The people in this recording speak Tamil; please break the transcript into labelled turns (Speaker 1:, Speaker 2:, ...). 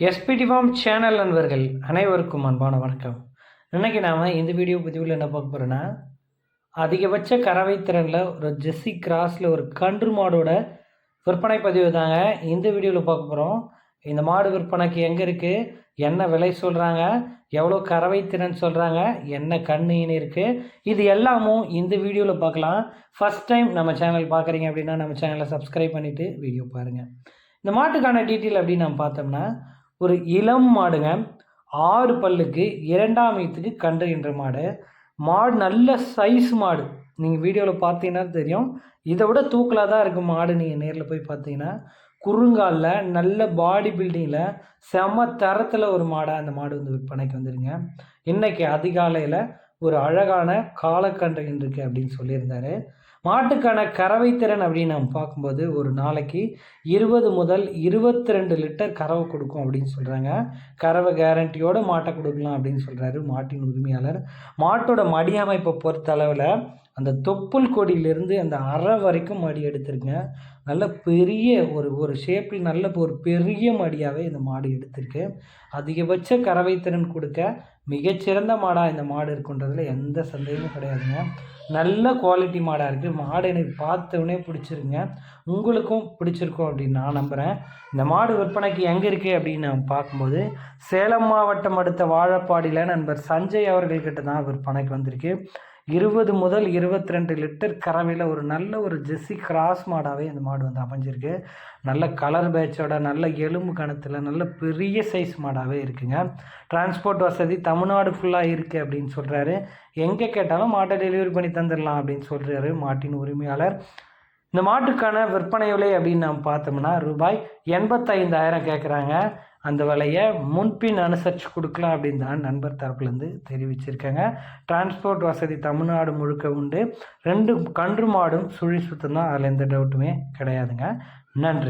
Speaker 1: எஸ்பிடி ஃபார்ம் சேனல் நண்பர்கள் அனைவருக்கும் அன்பான வணக்கம். இன்றைக்கி நாம் இந்த வீடியோ பதிவில் என்ன பார்க்க போகிறோன்னா அதிகபட்ச கறவை திறனில் ஒரு ஜெஸ்ஸி கிராஸில் ஒரு கன்று மாடோட விற்பனை பதிவு தாங்க இந்த வீடியோவில் பார்க்க போகிறோம் இந்த மாடு விற்பனைக்கு எங்கே இருக்குது என்ன விலை சொல்கிறாங்க எவ்வளோ கறவை திறன் சொல்கிறாங்க என்ன கண்ணுன்னு இருக்குது இது எல்லாமும் இந்த வீடியோவில் பார்க்கலாம். ஃபஸ்ட் டைம் நம்ம சேனல் பார்க்குறீங்க அப்படின்னா நம்ம சேனலை சப்ஸ்கிரைப் பண்ணிவிட்டு வீடியோ பாருங்கள் இந்த மாட்டுக்கான டீட்டெயில் அப்படின்னு நம்ம பார்த்தோம்னா ஒரு இளம் மாடுங்க. ஆறு பல்லுக்கு இரண்டாம் ஈத்துக்கு கன்று என்ற மாடு. மாடு நல்ல சைஸ் மாடு. நீங்கள் வீடியோவில் பார்த்தீங்கன்னா தெரியும். இதை விட தூக்கலாக தான் இருக்கும் மாடு நீங்கள் நேரில் போய் பார்த்தீங்கன்னா. குறுங்காலில் நல்ல பாடி பில்டிங்கில் செம தரத்தில் ஒரு மாடாக அந்த மாடு வந்து விற்பனைக்கு வந்துடுங்க இன்றைக்கி அதிகாலையில் ஒரு அழகான காலக்கன்று இருக்குது அப்படின்னு சொல்லியிருந்தாரு. மாட்டுக்கான கறவை திறன் அப்படின்னு நம்ம பார்க்கும்போது ஒரு நாளைக்கு இருபது முதல் இருபத்தி ரெண்டு லிட்டர் கறவை கொடுக்கும் அப்படின்னு சொல்கிறாங்க கறவை கேரண்டியோடு மாட்டை கொடுக்கலாம் அப்படின்னு சொல்கிறாரு மாட்டின் உரிமையாளர். மாட்டோட மடி அமைப்பை பொறுத்த அளவில் அந்த தொப்புள் கொடியிலேருந்து அந்த அரை வரைக்கும் மடி எடுத்திருக்கேன் நல்ல பெரிய ஒரு ஒரு ஷேப்பில் நல்ல ஒரு பெரிய மடியாகவே இந்த மாடு எடுத்திருக்கு. அதிகபட்ச கறவை திறன் கொடுக்க மிகச்சிறந்த மாடாக இந்த மாடு இருக்குன்றதில் எந்த சந்தேகமும் கிடையாதுங்க. நல்ல குவாலிட்டி மாடாக இருக்குது மாடு எனக்கு பார்த்தவொடனே பிடிச்சிருங்க. உங்களுக்கும் பிடிச்சிருக்கும் அப்படின்னு நான் நம்புகிறேன் இந்த மாடு விற்பனைக்கு எங்கே இருக்குது அப்படின்னு நான் பார்க்கும்போது சேலம் மாவட்டம் அடுத்த வாழப்பாடியில் நண்பர் சஞ்சய் அவர்கள்கிட்ட தான் விற்பனைக்கு வந்திருக்கு. இருபது முதல் இருபத்தி ரெண்டு லிட்டர் கறவையில் ஒரு நல்ல ஒரு ஜெஸ்ஸி கிராஸ் மாடாகவே இந்த மாடு வந்து அமைஞ்சிருக்கு. நல்ல கலர் பேட்சோட நல்ல எலும்பு கணத்தில் நல்ல பெரிய சைஸ் மாடாகவே இருக்குங்க. டிரான்ஸ்போர்ட் வசதி தமிழ்நாடு ஃபுல்லாக இருக்குது அப்படின்னு சொல்கிறாரு எங்கே கேட்டாலும் மாட்டை டெலிவரி பண்ணி தந்துடலாம் அப்படின்னு சொல்கிறாரு மாட்டின் உரிமையாளர். இந்த மாட்டுக்கான விற்பனை விலை அப்படின்னு நாம் பார்த்தோம்னா ரூபாய் எண்பத்தைந்தாயிரம் கேட்குறாங்க அந்த விலையை முன்பின் அனுசரித்து கொடுக்கலாம் அப்படின்னு தான் நண்பர் தரப்புலேருந்து தெரிவிச்சிருக்காங்க. டிரான்ஸ்போர்ட் வசதி தமிழ்நாடு முழுக்க உண்டு. ரெண்டு கன்று மாடும் சுழி சுத்தம் தான் அதில் எந்த டவுட்டுமே கிடையாதுங்க. நன்றி.